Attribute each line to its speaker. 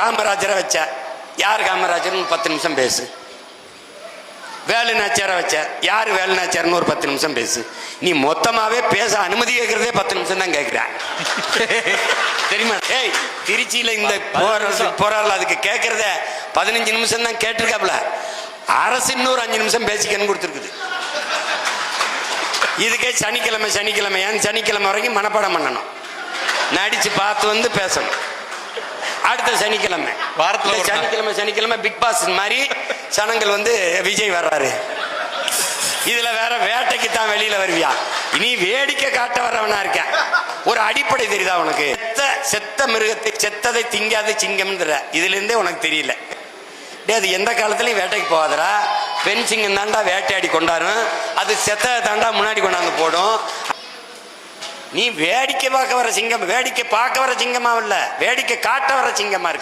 Speaker 1: காமராஜரை வச்ச. யார் காமராஜர்னு பத்து நிமிஷம் பேசு. வேலு நாச்சியாரை வச்ச. யார் வேலு நாச்சியார்னு ஒரு பத்து நிமிஷம் பேசு. நீ மொத்தமாவே பேச அனுமதி கேட்கறதே பத்து நிமிஷம் தான் கேட்கிற தெரியுமா? ஏய் திருச்சியில இந்த போற போறாள் அதுக்கு கேட்கறத பதினஞ்சு நிமிஷம் தான் கேட்டிருக்காப்ல. அரசு இன்னொரு அஞ்சு நிமிஷம் பேசிக்கன்னு கொடுத்துருக்குது. இதுக்கே சனிக்கிழமை சனிக்கிழமை. ஏன் சனிக்கிழமை வரைக்கும் மனப்பாடம் பண்ணணும். நடிச்சு பார்த்து வந்து பேசணும். அடுத்த சனிக்கிழமை.
Speaker 2: வாரத்துல.
Speaker 1: சனிக்கிழமை சனிக்கிழமை பிக் பாஸ் மாதிரி சனங்கள் வந்து விஜய் வர்றாரு. இதுல வேற வேட்டைக்கு தான் வெளியில வருவியா? இனி வேடிக்கை காட்ட வரவனா இருக்க ஒரு அடிப்படை தெரியுதா உனக்கு? செத்த செத்த மிருகத்தை செத்ததை திங்காத சிங்கம்ன்ற. இதுல இருந்தே உனக்கு தெரியல. டேய் அது எந்த காலத்துலயும் வேட்டைக்கு போகாதடா. பெண் சிங்கம் தாண்டா வேட்டையாடி கொண்டாடும் அது செத்த தாண்டா முன்னாடி கொண்டாந்து போடும். நீ வேடிக்கை பார்க்க வர சிங்கம் வேடிக்கை பார்க்க வர சிங்கமா இல்ல வேடிக்கை காட்ட வர சிங்கமா இருக்க.